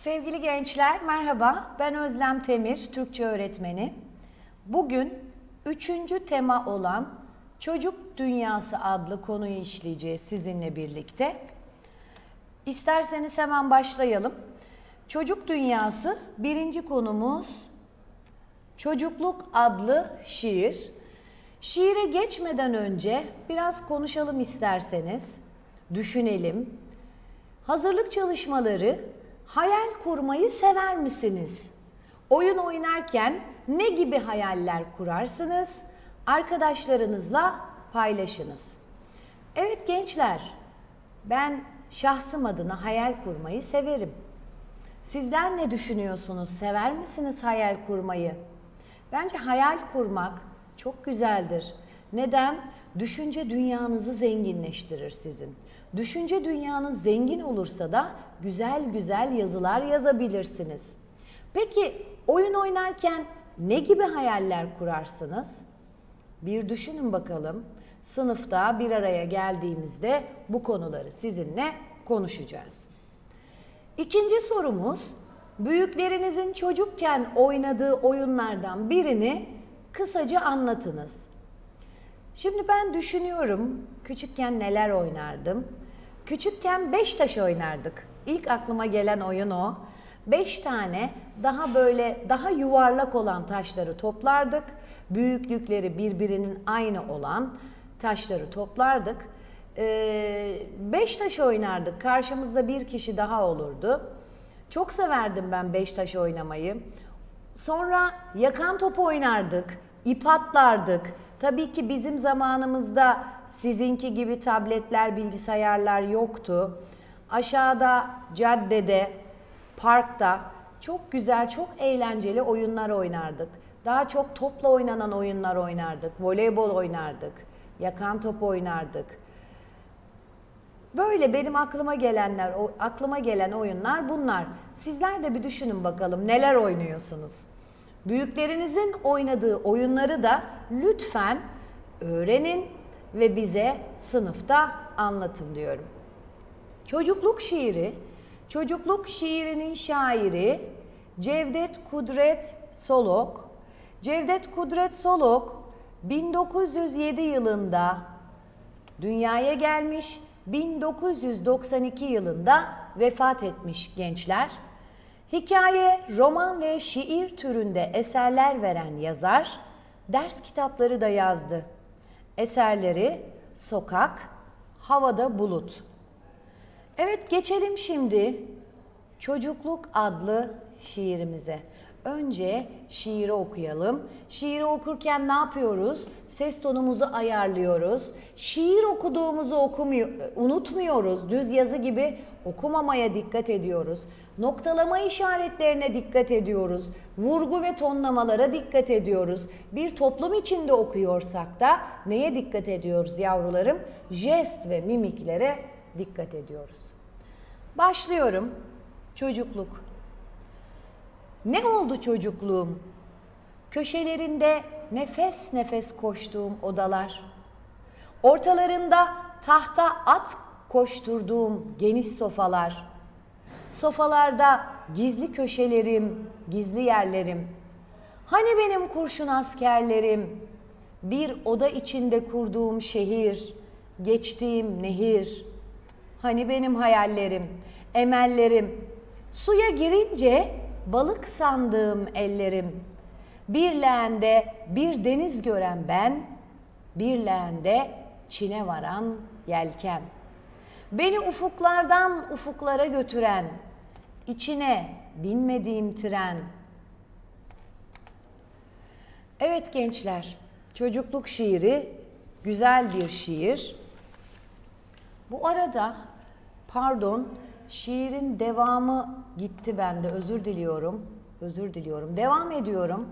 Sevgili gençler merhaba. Ben Özlem Temir, Türkçe öğretmeni. Bugün üçüncü tema olan Çocuk Dünyası adlı konuyu işleyeceğiz sizinle birlikte. İsterseniz hemen başlayalım. Çocuk Dünyası birinci konumuz Çocukluk adlı şiir. Şiire geçmeden önce biraz konuşalım isterseniz. Düşünelim. Hazırlık çalışmaları hayal kurmayı sever misiniz? Oyun oynarken ne gibi hayaller kurarsınız? Arkadaşlarınızla paylaşınız. Evet gençler, ben şahsım adına hayal kurmayı severim. Sizler ne düşünüyorsunuz? Sever misiniz hayal kurmayı? Bence hayal kurmak çok güzeldir. Neden? Düşünce dünyanızı zenginleştirir sizin. Düşünce dünyanız zengin olursa da güzel güzel yazılar yazabilirsiniz. Peki oyun oynarken ne gibi hayaller kurarsınız? Bir düşünün bakalım. Sınıfta bir araya geldiğimizde bu konuları sizinle konuşacağız. İkinci sorumuz, büyüklerinizin çocukken oynadığı oyunlardan birini kısaca anlatınız. Şimdi ben düşünüyorum küçükken neler oynardım. Küçükken beş taş oynardık. İlk aklıma gelen oyun o. Beş tane daha böyle daha yuvarlak olan taşları toplardık. Büyüklükleri birbirinin aynı olan taşları toplardık. Ee, beş taş oynardık. Karşımızda bir kişi daha olurdu. Çok severdim ben beş taş oynamayı. Sonra yakan top oynardık, ip atlardık. Tabii ki bizim zamanımızda sizinki gibi tabletler, bilgisayarlar yoktu. Aşağıda caddede, parkta çok güzel, çok eğlenceli oyunlar oynardık. Daha çok topla oynanan oyunlar oynardık. Voleybol oynardık. Yakan top oynardık. Böyle benim aklıma gelenler, aklıma gelen oyunlar bunlar. Sizler de bir düşünün bakalım neler oynuyorsunuz. Büyüklerinizin oynadığı oyunları da lütfen öğrenin ve bize sınıfta anlatın diyorum. Çocukluk şiiri, çocukluk şiirinin şairi Cevdet Kudret Solok. Cevdet Kudret Solok 1907 yılında dünyaya gelmiş, 1992 yılında vefat etmiş gençler. Hikaye, roman ve şiir türünde eserler veren yazar, ders kitapları da yazdı. Eserleri Sokak, Havada Bulut. Evet geçelim şimdi Çocukluk adlı şiirimize. Önce şiiri okuyalım. Şiiri okurken ne yapıyoruz? Ses tonumuzu ayarlıyoruz. Şiir okuduğumuzu okumuyor, unutmuyoruz. Düz yazı gibi okumamaya dikkat ediyoruz. Noktalama işaretlerine dikkat ediyoruz. Vurgu ve tonlamalara dikkat ediyoruz. Bir toplum içinde okuyorsak da neye dikkat ediyoruz yavrularım? Jest ve mimiklere dikkat ediyoruz. Başlıyorum. Çocukluk. Ne oldu çocukluğum? Köşelerinde nefes nefes koştuğum odalar. Ortalarında tahta at koşturduğum geniş sofalar. Sofalarda gizli köşelerim, gizli yerlerim. Hani benim kurşun askerlerim? Bir oda içinde kurduğum şehir, geçtiğim nehir. Hani benim hayallerim, emellerim. Suya girince balık sandığım ellerim. Bir leğende bir deniz gören ben, bir leğende Çin'e varan yelkem. Beni ufuklardan ufuklara götüren, içine binmediğim tren. Evet gençler, çocukluk şiiri güzel bir şiir. Bu arada pardon şiirin devamı gitti bende özür diliyorum. Özür diliyorum. Devam ediyorum.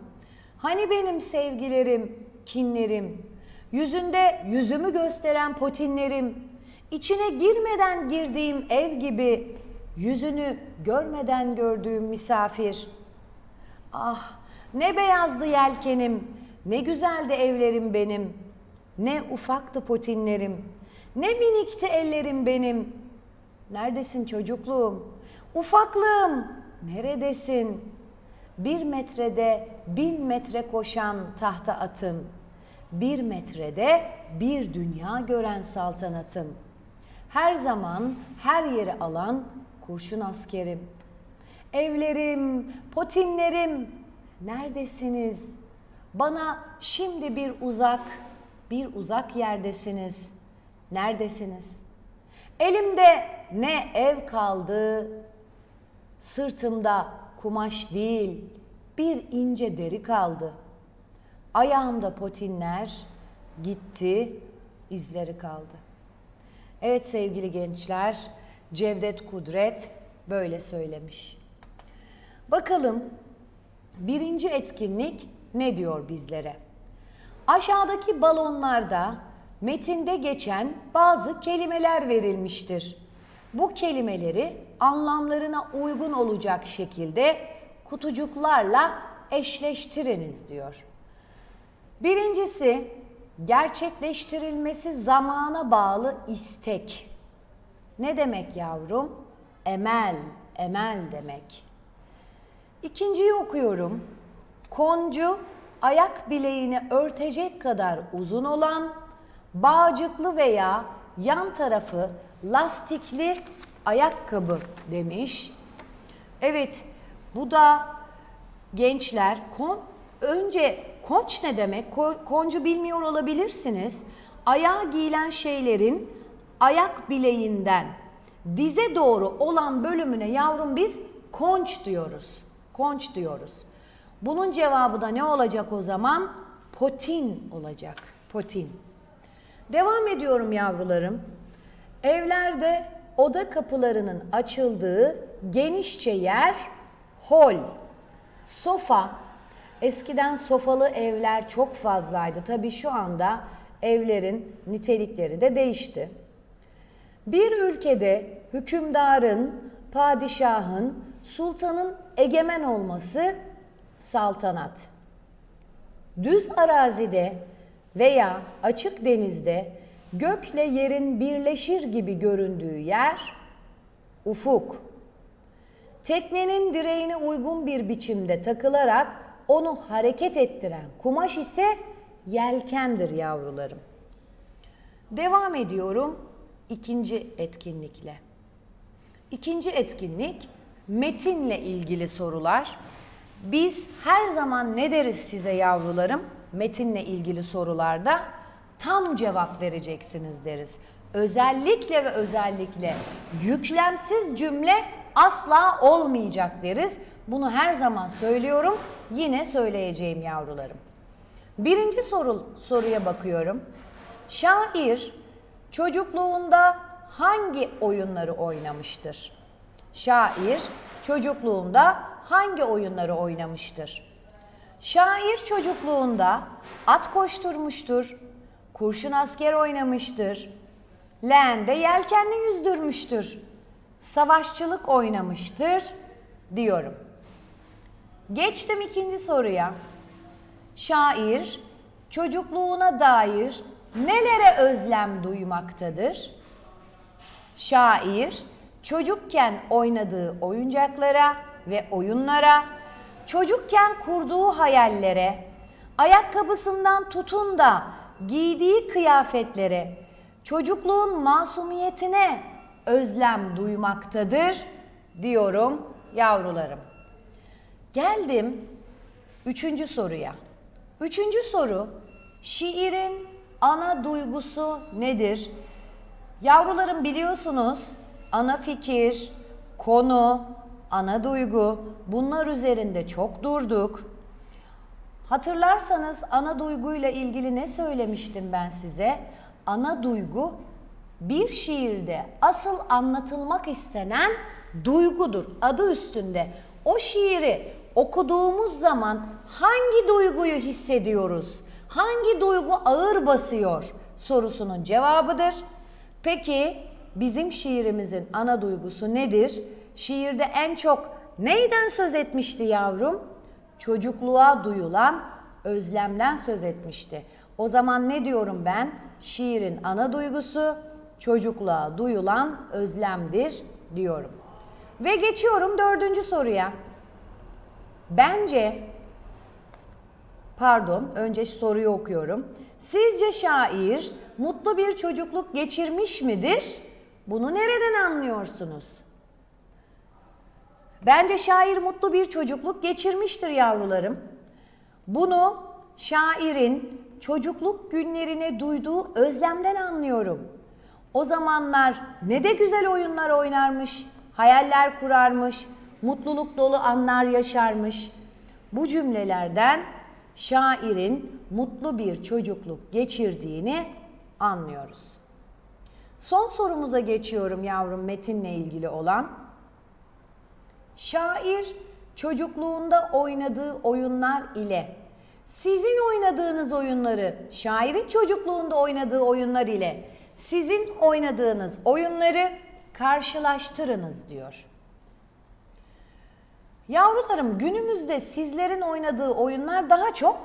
Hani benim sevgilerim, kinlerim, yüzünde yüzümü gösteren potinlerim, içine girmeden girdiğim ev gibi yüzünü görmeden gördüğüm misafir. Ah ne beyazdı yelkenim, ne güzeldi evlerim benim, ne ufaktı potinlerim, ne minikti ellerim benim. Neredesin çocukluğum? Ufaklığım, neredesin? Bir metrede bin metre koşan tahta atım. Bir metrede bir dünya gören saltanatım. Her zaman her yeri alan kurşun askerim. Evlerim, potinlerim, neredesiniz? Bana şimdi bir uzak, bir uzak yerdesiniz. Neredesiniz? Elimde ne ev kaldı, sırtımda kumaş değil, bir ince deri kaldı. Ayağımda potinler gitti, izleri kaldı. Evet sevgili gençler, Cevdet Kudret böyle söylemiş. Bakalım birinci etkinlik ne diyor bizlere? Aşağıdaki balonlarda metinde geçen bazı kelimeler verilmiştir. Bu kelimeleri anlamlarına uygun olacak şekilde kutucuklarla eşleştiriniz diyor. Birincisi gerçekleştirilmesi zamana bağlı istek. Ne demek yavrum? Emel, emel demek. İkinciyi okuyorum. Koncu ayak bileğini örtecek kadar uzun olan, bağcıklı veya yan tarafı lastikli ayakkabı demiş. Evet, bu da gençler kon, önce konç ne demek? Ko- koncu bilmiyor olabilirsiniz. Ayağa giyilen şeylerin ayak bileğinden dize doğru olan bölümüne yavrum biz konç diyoruz. Konç diyoruz. Bunun cevabı da ne olacak o zaman? Potin olacak. Potin. Devam ediyorum yavrularım. Evlerde oda kapılarının açıldığı genişçe yer hol. Sofa. Eskiden sofalı evler çok fazlaydı. Tabii şu anda evlerin nitelikleri de değişti. Bir ülkede hükümdarın, padişahın, sultanın egemen olması saltanat. Düz arazide veya açık denizde gökle yerin birleşir gibi göründüğü yer ufuk. Teknenin direğine uygun bir biçimde takılarak onu hareket ettiren kumaş ise yelkendir yavrularım. Devam ediyorum ikinci etkinlikle. İkinci etkinlik metinle ilgili sorular. Biz her zaman ne deriz size yavrularım? Metinle ilgili sorularda tam cevap vereceksiniz deriz. Özellikle ve özellikle yüklemsiz cümle asla olmayacak deriz. Bunu her zaman söylüyorum. Yine söyleyeceğim yavrularım. Birinci soru, soruya bakıyorum. Şair çocukluğunda hangi oyunları oynamıştır? Şair çocukluğunda hangi oyunları oynamıştır? Şair çocukluğunda at koşturmuştur, kurşun asker oynamıştır, leğende yelkenli yüzdürmüştür, savaşçılık oynamıştır diyorum. Geçtim ikinci soruya. Şair çocukluğuna dair nelere özlem duymaktadır? Şair çocukken oynadığı oyuncaklara ve oyunlara, çocukken kurduğu hayallere, ayakkabısından tutun da giydiği kıyafetlere, çocukluğun masumiyetine özlem duymaktadır diyorum yavrularım. Geldim üçüncü soruya. Üçüncü soru, şiirin ana duygusu nedir? Yavrularım biliyorsunuz ana fikir, konu, ana duygu bunlar üzerinde çok durduk. Hatırlarsanız ana duyguyla ilgili ne söylemiştim ben size? Ana duygu bir şiirde asıl anlatılmak istenen duygudur. Adı üstünde. O şiiri okuduğumuz zaman hangi duyguyu hissediyoruz? Hangi duygu ağır basıyor sorusunun cevabıdır. Peki bizim şiirimizin ana duygusu nedir? Şiirde en çok neyden söz etmişti yavrum? Çocukluğa duyulan özlemden söz etmişti. O zaman ne diyorum ben? Şiirin ana duygusu çocukluğa duyulan özlemdir diyorum. Ve geçiyorum dördüncü soruya. Bence, pardon önce soruyu okuyorum. Sizce şair mutlu bir çocukluk geçirmiş midir? Bunu nereden anlıyorsunuz? Bence şair mutlu bir çocukluk geçirmiştir yavrularım. Bunu şairin çocukluk günlerine duyduğu özlemden anlıyorum. O zamanlar ne de güzel oyunlar oynarmış, hayaller kurarmış, mutluluk dolu anlar yaşarmış. Bu cümlelerden şairin mutlu bir çocukluk geçirdiğini anlıyoruz. Son sorumuza geçiyorum yavrum metinle ilgili olan. Şair çocukluğunda oynadığı oyunlar ile sizin oynadığınız oyunları, şairin çocukluğunda oynadığı oyunlar ile sizin oynadığınız oyunları karşılaştırınız diyor. Yavrularım günümüzde sizlerin oynadığı oyunlar daha çok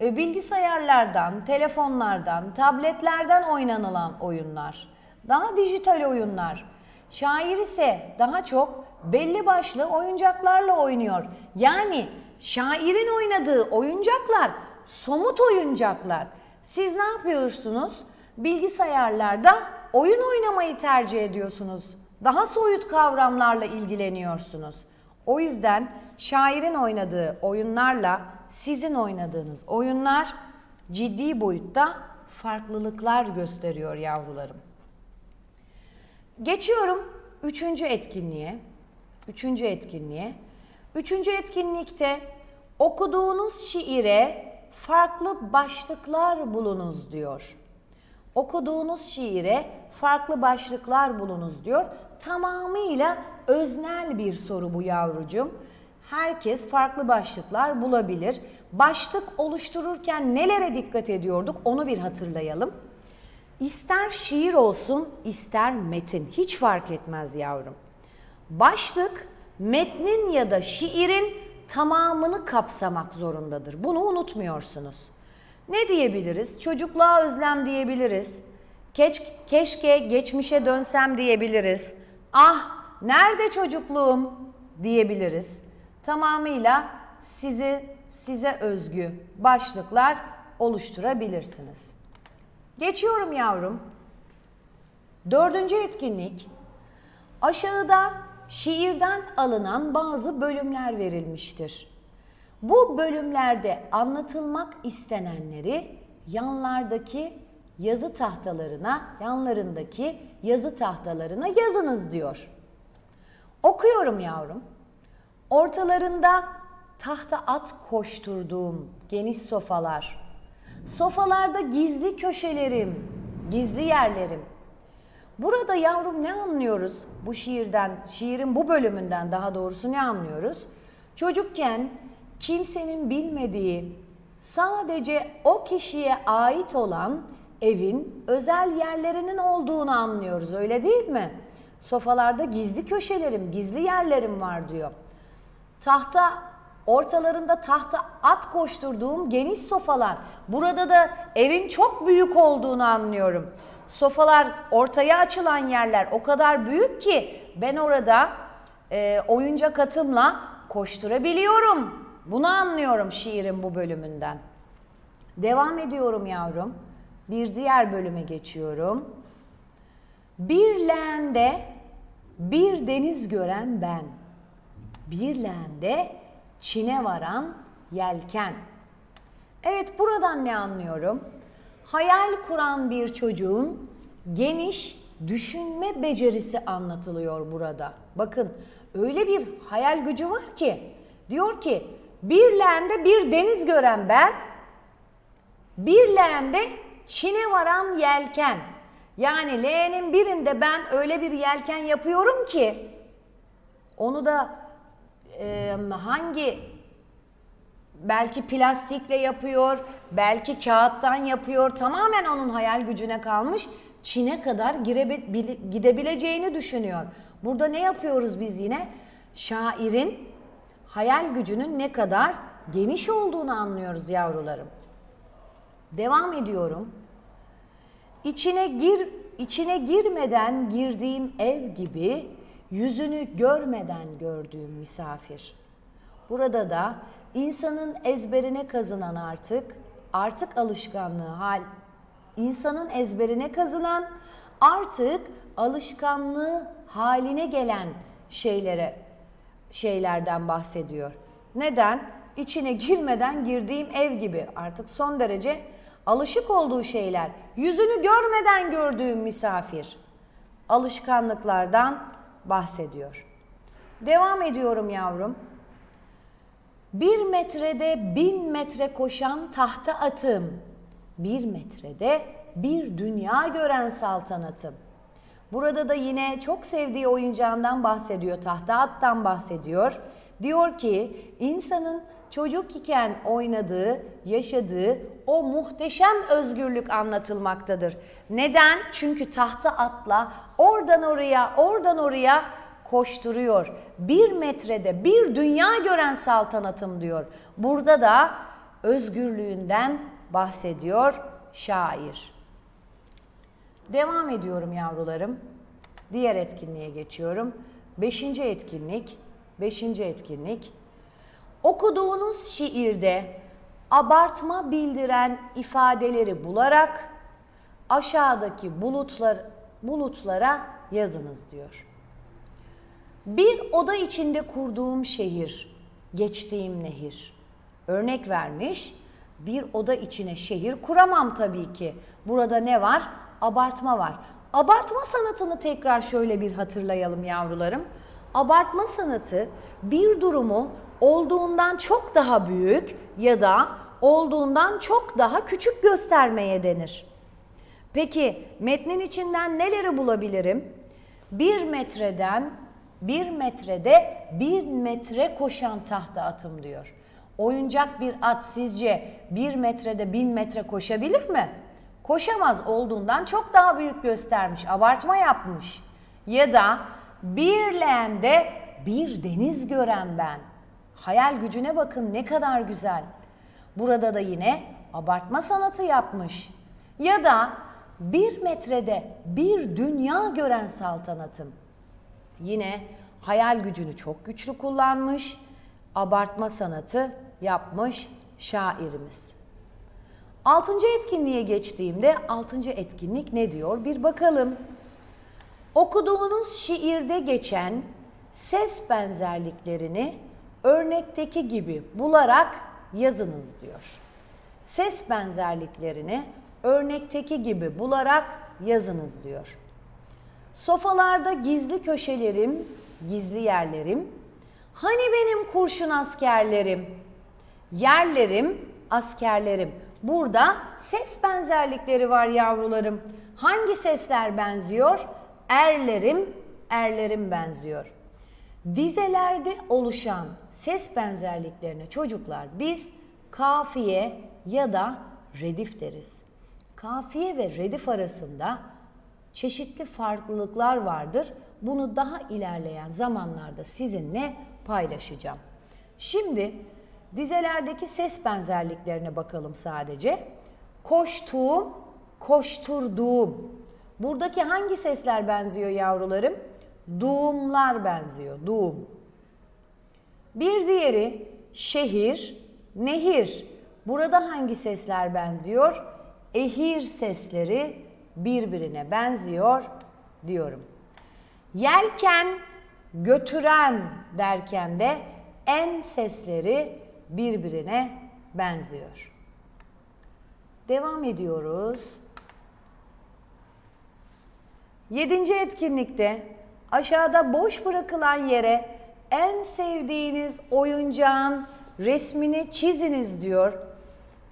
e, bilgisayarlardan, telefonlardan, tabletlerden oynanılan oyunlar. Daha dijital oyunlar. Şair ise daha çok belli başlı oyuncaklarla oynuyor. Yani şairin oynadığı oyuncaklar somut oyuncaklar. Siz ne yapıyorsunuz? Bilgisayarlarda oyun oynamayı tercih ediyorsunuz. Daha soyut kavramlarla ilgileniyorsunuz. O yüzden şairin oynadığı oyunlarla sizin oynadığınız oyunlar ciddi boyutta farklılıklar gösteriyor yavrularım. Geçiyorum üçüncü etkinliğe. Üçüncü etkinliğe. Üçüncü etkinlikte okuduğunuz şiire farklı başlıklar bulunuz diyor. Okuduğunuz şiire farklı başlıklar bulunuz diyor. Tamamıyla öznel bir soru bu yavrucum. Herkes farklı başlıklar bulabilir. Başlık oluştururken nelere dikkat ediyorduk onu bir hatırlayalım. İster şiir olsun, ister metin hiç fark etmez yavrum. Başlık metnin ya da şiirin tamamını kapsamak zorundadır. Bunu unutmuyorsunuz. Ne diyebiliriz? Çocukluğa özlem diyebiliriz. Keş, keşke geçmişe dönsem diyebiliriz. Ah nerede çocukluğum diyebiliriz. Tamamıyla sizi size özgü başlıklar oluşturabilirsiniz. Geçiyorum yavrum. Dördüncü etkinlik. Aşağıda şiirden alınan bazı bölümler verilmiştir. Bu bölümlerde anlatılmak istenenleri yanlardaki yazı tahtalarına, yanlarındaki yazı tahtalarına yazınız diyor. Okuyorum yavrum. Ortalarında tahta at koşturduğum geniş sofalar, sofalarda gizli köşelerim, gizli yerlerim. Burada yavrum ne anlıyoruz bu şiirden, şiirin bu bölümünden daha doğrusu ne anlıyoruz? Çocukken kimsenin bilmediği, sadece o kişiye ait olan evin özel yerlerinin olduğunu anlıyoruz öyle değil mi? Sofalarda gizli köşelerim, gizli yerlerim var diyor. Tahta ortalarında tahta at koşturduğum geniş sofalar. Burada da evin çok büyük olduğunu anlıyorum. Sofalar ortaya açılan yerler o kadar büyük ki ben orada e, oyuncak atımla koşturabiliyorum. Bunu anlıyorum şiirin bu bölümünden. Devam ediyorum yavrum. Bir diğer bölüme geçiyorum. Bir leğende bir deniz gören ben. Bir leğende Çin'e varan yelken. Evet buradan ne anlıyorum? Hayal kuran bir çocuğun geniş düşünme becerisi anlatılıyor burada. Bakın öyle bir hayal gücü var ki diyor ki bir leğende bir deniz gören ben bir leğende Çin'e varan yelken. Yani leğenin birinde ben öyle bir yelken yapıyorum ki onu da e, hangi belki plastikle yapıyor, belki kağıttan yapıyor. Tamamen onun hayal gücüne kalmış. Çin'e kadar gidebileceğini düşünüyor. Burada ne yapıyoruz biz yine? Şairin hayal gücünün ne kadar geniş olduğunu anlıyoruz yavrularım. Devam ediyorum. İçine gir içine girmeden girdiğim ev gibi yüzünü görmeden gördüğüm misafir. Burada da insanın ezberine kazınan artık, artık alışkanlığı hal, insanın ezberine kazınan, artık alışkanlığı haline gelen şeylere şeylerden bahsediyor. Neden? İçine girmeden girdiğim ev gibi artık son derece alışık olduğu şeyler. Yüzünü görmeden gördüğüm misafir. Alışkanlıklardan bahsediyor. Devam ediyorum yavrum. Bir metrede bin metre koşan tahta atım. Bir metrede bir dünya gören saltanatım. Burada da yine çok sevdiği oyuncağından bahsediyor, tahta attan bahsediyor. Diyor ki insanın çocuk iken oynadığı, yaşadığı o muhteşem özgürlük anlatılmaktadır. Neden? Çünkü tahta atla oradan oraya, oradan oraya koşturuyor. Bir metrede bir dünya gören saltanatım diyor. Burada da özgürlüğünden bahsediyor şair. Devam ediyorum yavrularım. Diğer etkinliğe geçiyorum. Beşinci etkinlik. Beşinci etkinlik. Okuduğunuz şiirde abartma bildiren ifadeleri bularak aşağıdaki bulutlar bulutlara yazınız diyor. Bir oda içinde kurduğum şehir, geçtiğim nehir. Örnek vermiş. Bir oda içine şehir kuramam tabii ki. Burada ne var? Abartma var. Abartma sanatını tekrar şöyle bir hatırlayalım yavrularım. Abartma sanatı bir durumu olduğundan çok daha büyük ya da olduğundan çok daha küçük göstermeye denir. Peki metnin içinden neleri bulabilirim? Bir metreden bir metrede bir metre koşan tahta atım diyor. Oyuncak bir at sizce bir metrede bin metre koşabilir mi? Koşamaz olduğundan çok daha büyük göstermiş, abartma yapmış. Ya da bir leğende bir deniz gören ben. Hayal gücüne bakın ne kadar güzel. Burada da yine abartma sanatı yapmış. Ya da bir metrede bir dünya gören saltanatım. Yine hayal gücünü çok güçlü kullanmış, abartma sanatı yapmış şairimiz. Altıncı etkinliğe geçtiğimde altıncı etkinlik ne diyor bir bakalım. Okuduğunuz şiirde geçen ses benzerliklerini örnekteki gibi bularak yazınız diyor. Ses benzerliklerini örnekteki gibi bularak yazınız diyor. Sofalarda gizli köşelerim, gizli yerlerim. Hani benim kurşun askerlerim? Yerlerim, askerlerim. Burada ses benzerlikleri var yavrularım. Hangi sesler benziyor? Erlerim, erlerim benziyor. Dizelerde oluşan ses benzerliklerine çocuklar biz kafiye ya da redif deriz. Kafiye ve redif arasında çeşitli farklılıklar vardır. Bunu daha ilerleyen zamanlarda sizinle paylaşacağım. Şimdi dizelerdeki ses benzerliklerine bakalım sadece. Koştuğum, koşturduğum. Buradaki hangi sesler benziyor yavrularım? Doğumlar benziyor. Doğum. Bir diğeri şehir, nehir. Burada hangi sesler benziyor? Ehir sesleri birbirine benziyor diyorum. Yelken, götüren derken de en sesleri birbirine benziyor. Devam ediyoruz. Yedinci etkinlikte aşağıda boş bırakılan yere en sevdiğiniz oyuncağın resmini çiziniz diyor.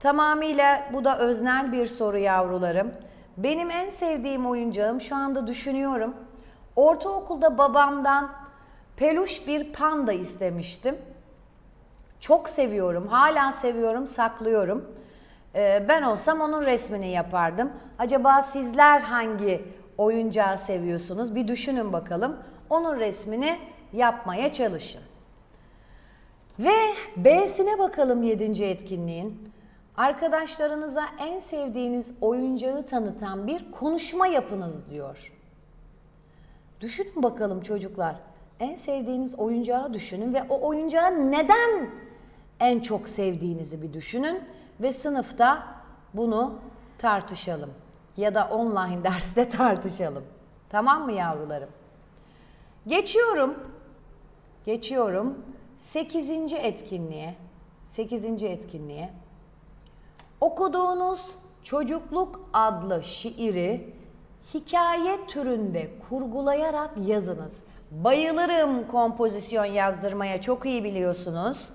Tamamıyla bu da öznel bir soru yavrularım. Benim en sevdiğim oyuncağım şu anda düşünüyorum. Ortaokulda babamdan peluş bir panda istemiştim. Çok seviyorum, hala seviyorum, saklıyorum. Ee, ben olsam onun resmini yapardım. Acaba sizler hangi oyuncağı seviyorsunuz? Bir düşünün bakalım. Onun resmini yapmaya çalışın. Ve B'sine bakalım 7. etkinliğin. Arkadaşlarınıza en sevdiğiniz oyuncağı tanıtan bir konuşma yapınız diyor. Düşünün bakalım çocuklar. En sevdiğiniz oyuncağı düşünün ve o oyuncağı neden en çok sevdiğinizi bir düşünün ve sınıfta bunu tartışalım ya da online derste tartışalım. Tamam mı yavrularım? Geçiyorum. Geçiyorum 8. etkinliğe. 8. etkinliğe. Okuduğunuz Çocukluk adlı şiiri hikaye türünde kurgulayarak yazınız. Bayılırım kompozisyon yazdırmaya çok iyi biliyorsunuz.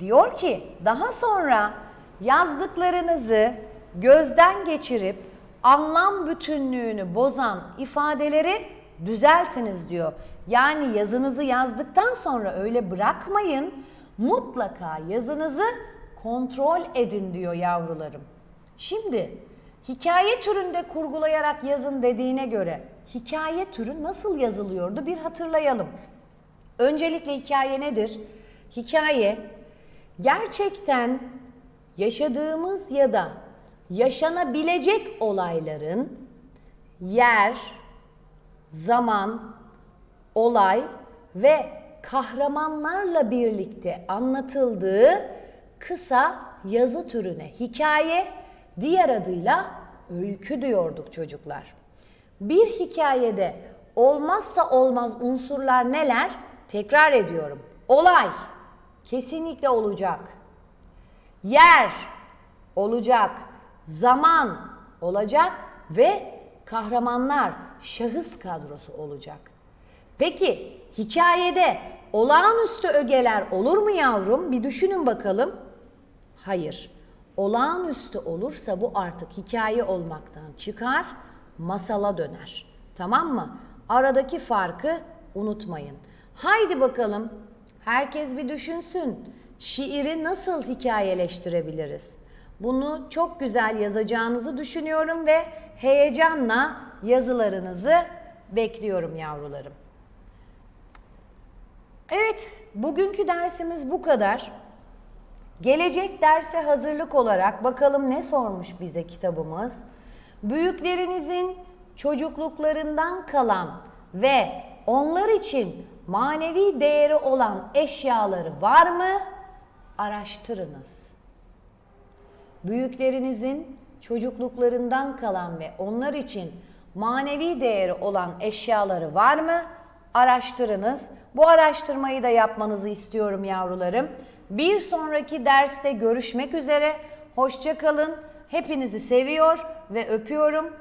Diyor ki daha sonra yazdıklarınızı gözden geçirip anlam bütünlüğünü bozan ifadeleri düzeltiniz diyor. Yani yazınızı yazdıktan sonra öyle bırakmayın. Mutlaka yazınızı kontrol edin diyor yavrularım. Şimdi hikaye türünde kurgulayarak yazın dediğine göre hikaye türü nasıl yazılıyordu bir hatırlayalım. Öncelikle hikaye nedir? Hikaye gerçekten yaşadığımız ya da yaşanabilecek olayların yer, zaman, olay ve kahramanlarla birlikte anlatıldığı kısa yazı türüne hikaye diğer adıyla öykü diyorduk çocuklar. Bir hikayede olmazsa olmaz unsurlar neler? Tekrar ediyorum. Olay kesinlikle olacak. Yer olacak. Zaman olacak ve kahramanlar şahıs kadrosu olacak. Peki hikayede olağanüstü ögeler olur mu yavrum? Bir düşünün bakalım. Hayır. Olağanüstü olursa bu artık hikaye olmaktan çıkar, masala döner. Tamam mı? Aradaki farkı unutmayın. Haydi bakalım. Herkes bir düşünsün. Şiiri nasıl hikayeleştirebiliriz? Bunu çok güzel yazacağınızı düşünüyorum ve heyecanla yazılarınızı bekliyorum yavrularım. Evet, bugünkü dersimiz bu kadar. Gelecek derse hazırlık olarak bakalım ne sormuş bize kitabımız. Büyüklerinizin çocukluklarından kalan ve onlar için manevi değeri olan eşyaları var mı? Araştırınız. Büyüklerinizin çocukluklarından kalan ve onlar için manevi değeri olan eşyaları var mı? Araştırınız. Bu araştırmayı da yapmanızı istiyorum yavrularım. Bir sonraki derste görüşmek üzere. Hoşça kalın. Hepinizi seviyor ve öpüyorum.